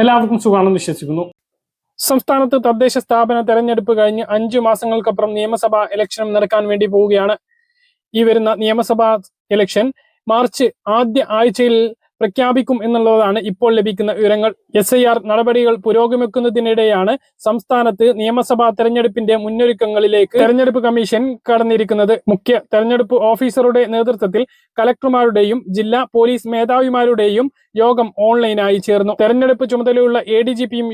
എല്ലാവർക്കും സുഖമാണെന്ന് വിശ്വസിക്കുന്നു. സംസ്ഥാനത്ത് തദ്ദേശ സ്ഥാപന തെരഞ്ഞെടുപ്പ് കഴിഞ്ഞ് അഞ്ചു മാസങ്ങൾക്കപ്പുറം നിയമസഭാ ഇലക്ഷനും നടക്കാൻ വേണ്ടി പോവുകയാണ്. ഈ വരുന്ന നിയമസഭാ ഇലക്ഷൻ മാർച്ച് ആദ്യ ആഴ്ചയിൽ പ്രഖ്യാപിക്കും എന്നുള്ളതാണ് ഇപ്പോൾ ലഭിക്കുന്ന വിവരങ്ങൾ. എസ് ഐ ആർ നടപടികൾ പുരോഗമിക്കുന്നതിനിടെയാണ് സംസ്ഥാനത്ത് നിയമസഭാ തെരഞ്ഞെടുപ്പിന്റെ മുന്നൊരുക്കങ്ങളിലേക്ക് തെരഞ്ഞെടുപ്പ് കമ്മീഷൻ കടന്നിരിക്കുന്നത്. മുഖ്യ തെരഞ്ഞെടുപ്പ് ഓഫീസറുടെ നേതൃത്വത്തിൽ കലക്ടർമാരുടെയും ജില്ലാ പോലീസ് മേധാവിമാരുടെയും യോഗം ഓൺലൈനായി ചേർന്നു. തെരഞ്ഞെടുപ്പ് ചുമതലയുള്ള എ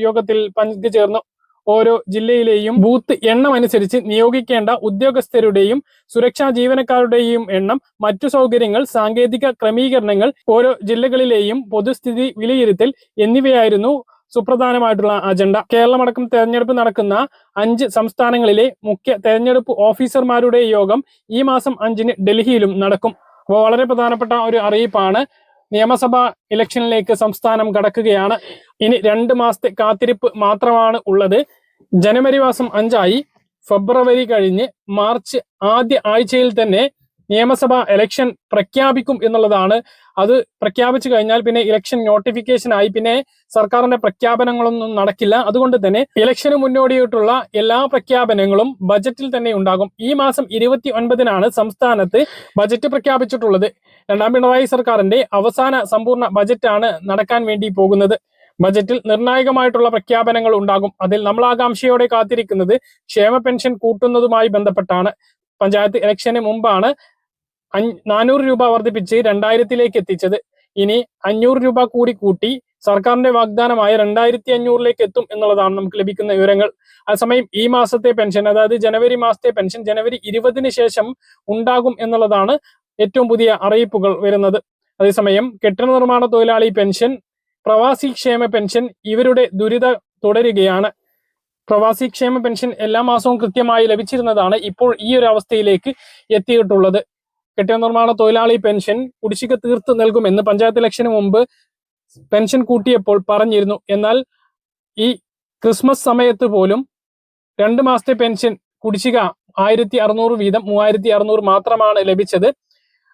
യോഗത്തിൽ പങ്കുചേർന്നു. ഓരോ ജില്ലയിലെയും ബൂത്ത് എണ്ണം അനുസരിച്ച് നിയോഗിക്കേണ്ട ഉദ്യോഗസ്ഥരുടെയും സുരക്ഷാ ജീവനക്കാരുടെയും എണ്ണം മറ്റു സൗകര്യങ്ങൾ സാങ്കേതിക ക്രമീകരണങ്ങൾ ഓരോ ജില്ലകളിലെയും പൊതുസ്ഥിതി വിലയിരുത്തൽ എന്നിവയായിരുന്നു സുപ്രധാനമായിട്ടുള്ള അജണ്ട കേരളമടക്കം തെരഞ്ഞെടുപ്പ് നടക്കുന്ന അഞ്ച് സംസ്ഥാനങ്ങളിലെ മുഖ്യ തെരഞ്ഞെടുപ്പ് ഓഫീസർമാരുടെ യോഗം ഈ മാസം അഞ്ചിന് ഡൽഹിയിലും നടക്കും. അപ്പോൾ വളരെ പ്രധാനപ്പെട്ട ഒരു അറിയിപ്പാണ് നിയമസഭാ ഇലക്ഷനിലേക്ക് സംസ്ഥാനം കടക്കുകയാണ്. ഇനി രണ്ട് മാസത്തെ കാത്തിരിപ്പ് മാത്രമാണ് ഉള്ളത്. ജനുവരി മാസം അഞ്ചായി ഫെബ്രുവരി കഴിഞ്ഞ് മാർച്ച് ആദ്യ ആഴ്ചയിൽ തന്നെ നിയമസഭാ ഇലക്ഷൻ പ്രഖ്യാപിക്കും എന്നുള്ളതാണ്. അത് പ്രഖ്യാപിച്ചു കഴിഞ്ഞാൽ പിന്നെ ഇലക്ഷൻ നോട്ടിഫിക്കേഷൻ ആയി പിന്നെ സർക്കാരിന്റെ പ്രഖ്യാപനങ്ങളൊന്നും നടക്കില്ല. അതുകൊണ്ട് തന്നെ ഇലക്ഷന് മുന്നോടിയായിട്ടുള്ള എല്ലാ പ്രഖ്യാപനങ്ങളും ബജറ്റിൽ തന്നെ ഉണ്ടാകും. ഈ മാസം ഇരുപത്തി ഒൻപതിനാണ് സംസ്ഥാനത്ത് ബജറ്റ് പ്രഖ്യാപിച്ചിട്ടുള്ളത്. രണ്ടാം പിണറായി സർക്കാരിന്റെ അവസാന സമ്പൂർണ ബജറ്റാണ് നടക്കാൻ വേണ്ടി പോകുന്നത്. ബജറ്റിൽ നിർണായകമായിട്ടുള്ള പ്രഖ്യാപനങ്ങൾ ഉണ്ടാകും. അതിൽ നമ്മൾ ആകാംക്ഷയോടെ കാത്തിരിക്കുന്നത് ക്ഷേമ പെൻഷൻ കൂട്ടുന്നതുമായി ബന്ധപ്പെട്ടാണ്. പഞ്ചായത്ത് ഇലക്ഷന് മുമ്പാണ് നാനൂറ് രൂപ വർദ്ധിപ്പിച്ച് രണ്ടായിരത്തിലേക്ക് എത്തിച്ചത് ഇനി അഞ്ഞൂറ് രൂപ കൂടി കൂട്ടി സർക്കാരിന്റെ വാഗ്ദാനമായ രണ്ടായിരത്തി അഞ്ഞൂറിലേക്ക് എത്തും എന്നുള്ളതാണ് നമുക്ക് ലഭിക്കുന്ന വിവരങ്ങൾ. അതേസമയം ഈ മാസത്തെ പെൻഷൻ അതായത് ജനുവരി മാസത്തെ പെൻഷൻ ജനുവരി ഇരുപതിന് ശേഷം ഉണ്ടാകും എന്നുള്ളതാണ് ഏറ്റവും പുതിയ അറിയിപ്പുകൾ വരുന്നത്. അതേസമയം കെട്ടിട നിർമ്മാണ തൊഴിലാളി പെൻഷൻ പ്രവാസി ക്ഷേമ പെൻഷൻ ഇവരുടെ ദുരിത തുടരുകയാണ്. പ്രവാസി ക്ഷേമ പെൻഷൻ എല്ലാ മാസവും കൃത്യമായി ലഭിച്ചിരുന്നതാണ് ഇപ്പോൾ ഈ ഒരു അവസ്ഥയിലേക്ക് എത്തിയിട്ടുള്ളത്. കെട്ടിട നിർമ്മാണ തൊഴിലാളി പെൻഷൻ കുടിശ്ശിക തീർത്ത് നൽകുമെന്ന് പഞ്ചായത്ത് ഇലക്ഷന് മുമ്പ് പെൻഷൻ കൂട്ടിയപ്പോൾ പറഞ്ഞിരുന്നു. എന്നാൽ ഈ ക്രിസ്മസ് സമയത്ത് പോലും രണ്ട് മാസത്തെ പെൻഷൻ കുടിശ്ശിക ആയിരത്തി അറുന്നൂറ് വീതം മൂവായിരത്തി അറുന്നൂറ് മാത്രമാണ് ലഭിച്ചത്.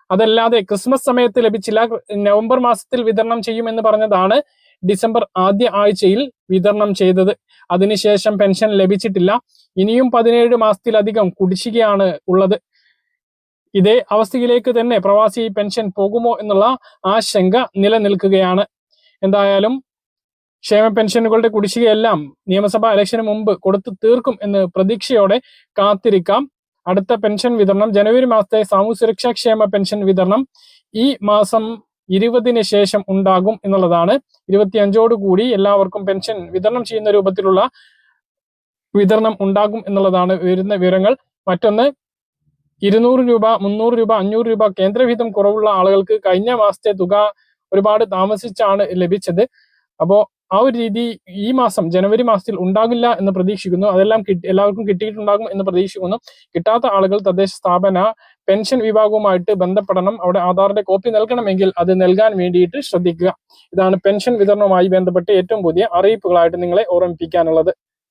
അതല്ലാതെ ക്രിസ്മസ് സമയത്ത് ലഭിച്ചില്ല. നവംബർ മാസത്തിൽ വിതരണം ചെയ്യുമെന്ന് പറഞ്ഞതാണ് ഡിസംബർ ആദ്യ ആഴ്ചയിൽ വിതരണം ചെയ്തത്. അതിനുശേഷം പെൻഷൻ ലഭിച്ചിട്ടില്ല. ഇനിയും പതിനേഴ് മാസത്തിലധികം കുടിശ്ശികയാണ് ഉള്ളത്. ഇതേ അവസ്ഥയിലേക്ക് തന്നെ പ്രവാസി പെൻഷൻ പോകുമോ എന്നുള്ള ആശങ്ക നിലനിൽക്കുകയാണ്. എന്തായാലും ക്ഷേമ പെൻഷനുകളുടെ കുടിശ്ശികയെല്ലാം നിയമസഭാ ഇലക്ഷന് മുമ്പ് കൊടുത്തു തീർക്കും എന്ന് പ്രതീക്ഷയോടെ കാത്തിരിക്കാം. അടുത്ത പെൻഷൻ വിതരണം ജനുവരി മാസത്തെ സാമൂഹ്യ സുരക്ഷാ ക്ഷേമ പെൻഷൻ വിതരണം ഈ മാസം ഇരുപതിന് ശേഷം ഉണ്ടാകും എന്നുള്ളതാണ്. ഇരുപത്തി അഞ്ചോട് കൂടി എല്ലാവർക്കും പെൻഷൻ വിതരണം ചെയ്യുന്ന രൂപത്തിലുള്ള വിതരണം ഉണ്ടാകും എന്നുള്ളതാണ് വരുന്ന വിവരങ്ങൾ. മറ്റൊന്ന് ഇരുന്നൂറ് രൂപ മുന്നൂറ് രൂപ അഞ്ഞൂറ് രൂപ കേന്ദ്രവിഹിതം കുറവുള്ള ആളുകൾക്ക് കഴിഞ്ഞ മാസത്തെ തുക ഒരുപാട് താമസിച്ചാണ് ലഭിച്ചത്. അപ്പോ ആ ഒരു രീതി ഈ മാസം ജനുവരി മാസത്തിൽ ഉണ്ടാകില്ല എന്ന് പ്രതീക്ഷിക്കുന്നു. അതെല്ലാം കിട്ടി എല്ലാവർക്കും കിട്ടിയിട്ടുണ്ടാകും എന്ന് പ്രതീക്ഷിക്കുന്നു. കിട്ടാത്ത ആളുകൾ തദ്ദേശ സ്ഥാപന പെൻഷൻ വിഭാഗവുമായിട്ട് ബന്ധപ്പെടണം. അവിടെ ആധാറിന്റെ കോപ്പി നൽകണമെങ്കിൽ അത് നൽകാൻ വേണ്ടിയിട്ട് ശ്രദ്ധിക്കുക. ഇതാണ് പെൻഷൻ വിതരണവുമായി ബന്ധപ്പെട്ട് ഏറ്റവും പുതിയ അറിയിപ്പുകളായിട്ട് നിങ്ങളെ ഓർമ്മിപ്പിക്കാനുള്ളത്.